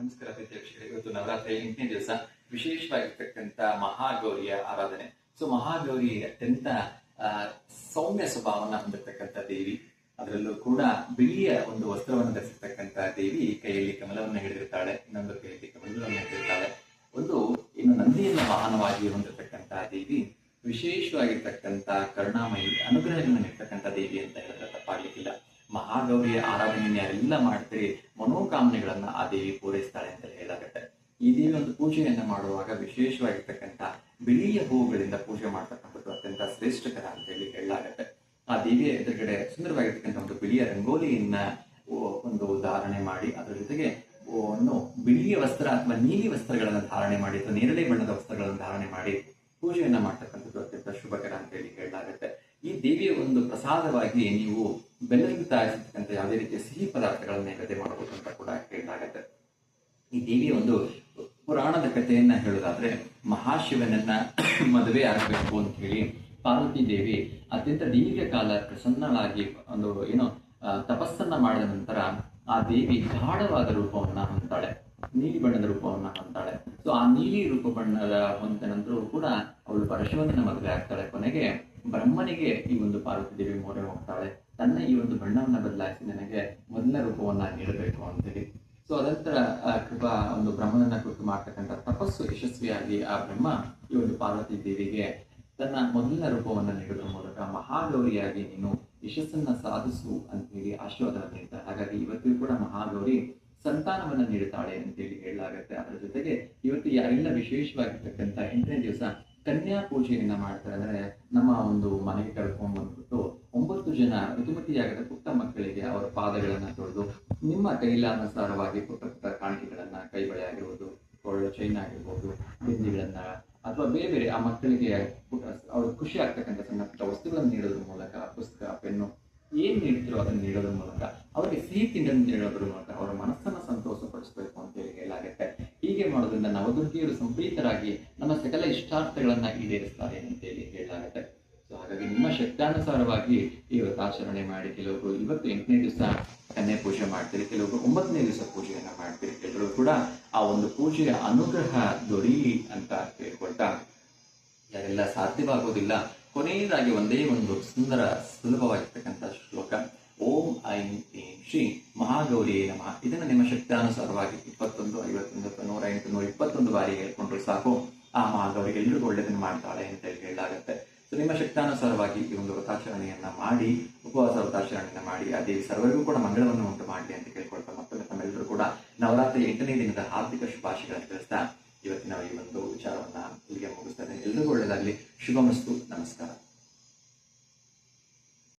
ನಮಸ್ಕಾರ ಪ್ರೀತಿಯಕ್ಷರೇ ಇವತ್ತು ನವರಾತ್ರಿ ಎಂಟನೇ ದಿವಸ ವಿಶೇಷವಾಗಿರ್ತಕ್ಕಂಥ ಮಹಾಗೌರಿಯ ಆರಾಧನೆ. ಸೊ ಮಹಾಗೌರಿ ಅತ್ಯಂತ ಸೌಮ್ಯ ಸ್ವಭಾವನ ಹೊಂದಿರತಕ್ಕಂಥ ದೇವಿ. ಅದರಲ್ಲೂ ಕೂಡ ಬಿಳಿಯ ಒಂದು ವಸ್ತ್ರವನ್ನು ಧರಿಸಿರ್ತಕ್ಕಂಥ ದೇವಿ ಕೈಯಲ್ಲಿ ಕಮಲವನ್ನು ಹಿಡಿದಿರ್ತಾಳೆ, ಇನ್ನೊಂದು ಕೈಯಲ್ಲಿ ಕಮಲವನ್ನು ಹಿಡಿದಿರ್ತಾಳೆ. ಒಂದು ಇನ್ನು ನಂದಿಯನ್ನು ವಾಹನವಾಗಿ ಹೊಂದಿರತಕ್ಕಂತಹ ದೇವಿ, ವಿಶೇಷವಾಗಿರ್ತಕ್ಕಂಥ ಕರುಣಾಮಯಿ ಅನುಗ್ರಹಗಳನ್ನು ನೀಡ್ತಕ್ಕಂಥ ದೇವಿ ಅಂತ ಹೇಳಿದ್ರೆ ತಪ್ಪಾಗ್ಲಿಕ್ಕಿಲ್ಲ. ಮಹಾಗೌರಿಯ ಆರಾಧನೆಯನ್ನು ಯಾರೆಲ್ಲ ಮಾಡ್ತೀರಿ ಮನೋಕಾಮನೆಗಳನ್ನ ಆ ದೇವಿ ಪೂರೈಸ್ತಾಳೆ ಅಂತ ಹೇಳಾಗತ್ತೆ ಈ ದೇವಿ ಒಂದು ಪೂಜೆಯನ್ನ ಮಾಡುವಾಗ ವಿಶೇಷವಾಗಿರ್ತಕ್ಕಂಥ ಬಿಳಿಯ ಹೂವುಗಳಿಂದ ಪೂಜೆ ಮಾಡ್ತಕ್ಕಂಥದ್ದು ಅತ್ಯಂತ ಶ್ರೇಷ್ಠಕರ ಅಂತ ಹೇಳಿ ಹೇಳಲಾಗತ್ತೆ. ಆ ದೇವಿಯ ಎದುರುಗಡೆ ಸುಂದರವಾಗಿರ್ತಕ್ಕಂಥ ಒಂದು ಬಿಳಿಯ ರಂಗೋಲಿಯನ್ನ ಒಂದು ಧಾರಣೆ ಮಾಡಿ, ಅದರ ಜೊತೆಗೆ ಬಿಳಿಯ ವಸ್ತ್ರ ಅಥವಾ ನೀಲಿ ವಸ್ತ್ರಗಳನ್ನು ಧಾರಣೆ ಮಾಡಿ ಅಥವಾ ನೇರಳೆ ಬಣ್ಣದ ವಸ್ತ್ರಗಳನ್ನು ಧಾರಣೆ ಮಾಡಿ ಪೂಜೆಯನ್ನ ಮಾಡ್ತಕ್ಕಂಥದ್ದು ಅತ್ಯಂತ ಶುಭಕರ ಅಂತ ಹೇಳಿ ಹೇಳಲಾಗುತ್ತೆ ಈ ದೇವಿಯ ಒಂದು ಪ್ರಸಾದವಾಗಿ ನೀವು ಬೆಲ್ಲದಿಂದ ತಯಾರಿಸಿರ್ತಕ್ಕಂಥ ಯಾವುದೇ ರೀತಿಯ ಸಿಹಿ ಪದಾರ್ಥಗಳನ್ನು ನೈವೇದ್ಯ ಮಾಡಬಹುದು ಅಂತ ಕೂಡ ಹೇಳಲಾಗುತ್ತೆ ಈ ದೇವಿಯ ಒಂದು ಪುರಾಣದ ಕಥೆಯನ್ನ ಹೇಳೋದಾದ್ರೆ ಮಹಾಶಿವನನ್ನ ಮದುವೆ ಆಗಬೇಕು ಅಂತ ಹೇಳಿ ಪಾರ್ವತಿ ದೇವಿ ಅತ್ಯಂತ ದೀರ್ಘಕಾಲ ಪ್ರಸನ್ನಳಾಗಿ ಒಂದು ಏನು ತಪಸ್ಸನ್ನ ಮಾಡಿದ ನಂತರ ಆ ದೇವಿ ಗಾಢವಾದ ರೂಪವನ್ನ ಹೊಂದಾಳೆ ನೀಲಿ ಬಣ್ಣದ ರೂಪವನ್ನ ಹೊಂದಾಳೆ ಸೊ ಆ ನೀಲಿ ರೂಪ ಬಣ್ಣದ ಹೊಂದ ನಂತರವೂ ಕೂಡ ಅವಳು ಪರಶುವನ ಮದುವೆ ಆಗ್ತಾಳೆ ಕೊನೆಗೆ. ಬ್ರಹ್ಮನಿಗೆ ಈ ಒಂದು ಪಾರ್ವತಿ ದೇವಿ ಮೊರೆ ಹೋಗ್ತಾಳೆ. ತನ್ನ ಈ ಒಂದು ಬಣ್ಣವನ್ನು ಬದಲಾಯಿಸಿ ನನಗೆ ಮೊದಲ ರೂಪವನ್ನ ನೀಡಬೇಕು ಅಂತೇಳಿ. ಸೊ ಅದರ ಆ, ಕೃಪಾ ಒಂದು ಬ್ರಹ್ಮನನ್ನ ಕುರಿತು ಮಾಡ್ತಕ್ಕಂಥ ತಪಸ್ಸು ಯಶಸ್ವಿಯಾಗಿ ಆ ಬ್ರಹ್ಮ ಈ ಒಂದು ಪಾರ್ವತಿ ದೇವಿಗೆ ತನ್ನ ಮೊದಲ ರೂಪವನ್ನು ನೀಡೋದ್ರ ಮೂಲಕ ಮಹಾಗೌರಿಯಾಗಿ ನೀನು ಯಶಸ್ಸನ್ನ ಸಾಧಿಸು ಅಂತ ಹೇಳಿ ಆಶೀರ್ವಾದ ನೀಡ್ತಾರೆ ಹಾಗಾಗಿ ಇವತ್ತಿಗೂ ಕೂಡ ಮಹಾಗೌರಿ ಸಂತಾನವನ್ನ ನೀಡುತ್ತಾಳೆ ಅಂತೇಳಿ ಹೇಳಲಾಗುತ್ತೆ. ಅದರ ಜೊತೆಗೆ ಇವತ್ತು ಯಾರೆಲ್ಲ ವಿಶೇಷವಾಗಿರ್ತಕ್ಕಂಥ ಎಂಟನೇ ದಿವಸ ಕನ್ಯಾ ಪೂಜೆಯನ್ನ ಮಾಡ್ತಾರೆ ಅಂದ್ರೆ ನಮ್ಮ ಒಂದು ಮನೆಗೆ ಕರ್ಕೊಂಡು ಬಂದ್ಬಿಟ್ಟು ಒಂಬತ್ತು ಜನ ಋತುಮತಿಯಾಗದ ಪುಟ್ಟ ಮಕ್ಕಳಿಗೆ ಅವರ ಪಾದಗಳನ್ನ ತೊಳೆದು, ನಿಮ್ಮ ಕೈಲಾನುಸಾರವಾಗಿ ಪುಟ್ಟ ಪುಟ್ಟ ಕಾಣಿಕೆಗಳನ್ನ ಕೈಬಳೆ ಆಗಿರ್ಬೋದು ಕೊಳ್ಳ ಚೈನ್ ಆಗಿರ್ಬೋದು, ಬಿಂದಿಗಳನ್ನ ಅಥವಾ ಬೇರೆ ಬೇರೆ ಆ ಮಕ್ಕಳಿಗೆ ಪುಟ್ಟ ಖುಷಿ ಆಗ್ತಕ್ಕಂಥ ಸಣ್ಣ ಪುಟ್ಟ ವಸ್ತುಗಳನ್ನು ನೀಡೋದ್ರ ಮೂಲಕ, ಪುಸ್ತಕ, ಪೆನ್ನು ಏನ್ ನೀಡ್ತಿರೋ ಅದನ್ನ ನೀಡೋದ್ರ ಮೂಲಕ, ಅವರಿಗೆ ಸಿಹಿ ತಿಂಡನ್ನು ನೀಡೋದ್ರ ಮೂಲಕ ಅವರ ಮನಸ್ಸನ್ನ ಸಂತೋಷಪಡಿಸ್ಬೇಕು. ಹೀಗೆ ಮಾಡೋದ್ರಿಂದ ನವದುರ್ಗಿಯರು ಸಂಪ್ರೀತರಾಗಿ ನಮ್ಮ ಸಕಲ ಇಷ್ಟಾರ್ಥಗಳನ್ನ ಈಡೇರಿಸ್ತಾರೆ ಅಂತೇಳಿ ಹೇಳಲಾಗುತ್ತೆ. ಸೊ ಹಾಗಾಗಿ ನಿಮ್ಮ ಶಕ್ತಾನುಸಾರವಾಗಿ ವ್ರತಾಚರಣೆ ಮಾಡಿ. ಕೆಲವರು ಇವತ್ತು ಎಂಟನೇ ದಿವಸ ಕನ್ಯೆ ಪೂಜೆ ಮಾಡ್ತೀರಿ ಕೆಲವರು ಒಂಬತ್ತನೇ ದಿವಸ ಪೂಜೆಯನ್ನ ಮಾಡ್ತೀರಿ. ಕೆಲವರು ಕೂಡ ಆ ಒಂದು ಪೂಜೆಯ ಅನುಗ್ರಹ ದೊರೀಲಿ ಅಂತ ಕೇಳ್ಕೊಳ್ತಾ ಯಾರೆಲ್ಲ ಸಾಧ್ಯವಾಗೋದಿಲ್ಲ, ಕೊನೆಯದಾಗಿ ಒಂದೇ ಒಂದು ಸುಂದರ ಸುಲಭವಾಗಿರ್ತಕ್ಕಂಥ ಶ್ಲೋಕ. ಓಂ ಐಂ ಶ್ರೀ ಮಹಾಗೌರಿ ನಮಃ. ಇದನ್ನು ನಿಮ್ಮ ಶಕ್ತಾನುಸಾರವಾಗಿ ಇಪ್ಪತ್ತೊಂದು ಐವತ್ತೊಂದು, ನೂರ ಎಂಟು, ನೂರ ಇಪ್ಪತ್ತೊಂದು ಬಾರಿ ಹೇಳ್ಕೊಂಡ್ರು ಸಾಕು. ಆ ಮಹಾಗೌರಿಗೆ ಎಲ್ರಿಗೂ ಒಳ್ಳೆದನ್ನು ಮಾಡ್ತಾಳೆ ಅಂತ ಹೇಳಿ ಹೇಳಲಾಗುತ್ತೆ. ಸೊ ನಿಮ್ಮ ಶಕ್ತಾನುಸಾರವಾಗಿ ಈ ಒಂದು ವ್ರತಾಚರಣೆಯನ್ನ ಮಾಡಿ, ಉಪವಾಸ ವ್ರತಾಚರಣೆಯನ್ನ ಮಾಡಿ, ಅದೇ ಸರ್ವರಿಗೂ ಕೂಡ ಮಂಗಳವನ್ನು ಉಂಟು ಮಾಡಿ ಅಂತ ಕೇಳ್ಕೊಳ್ತಾ ಮತ್ತೊಮ್ಮೆ ತಮ್ಮೆಲ್ಲರೂ ಕೂಡ ನವರಾತ್ರಿ ಎಂಟನೇ ದಿನದ ಹಾರ್ದಿಕ ಶುಭಾಶಯಗಳನ್ನು ತಿಳಿಸ್ತಾ ಇವತ್ತಿನ ಈ ಒಂದು ವಿಚಾರವನ್ನ ಇಲ್ಲಿಗೆ ಮುಗಿಸ್ತೇನೆ. ಎಲ್ರಿಗೂ ಒಳ್ಳೆಯದಾಗಲಿ ಶುಭಮಸ್ತು. ನಮಸ್ಕಾರ.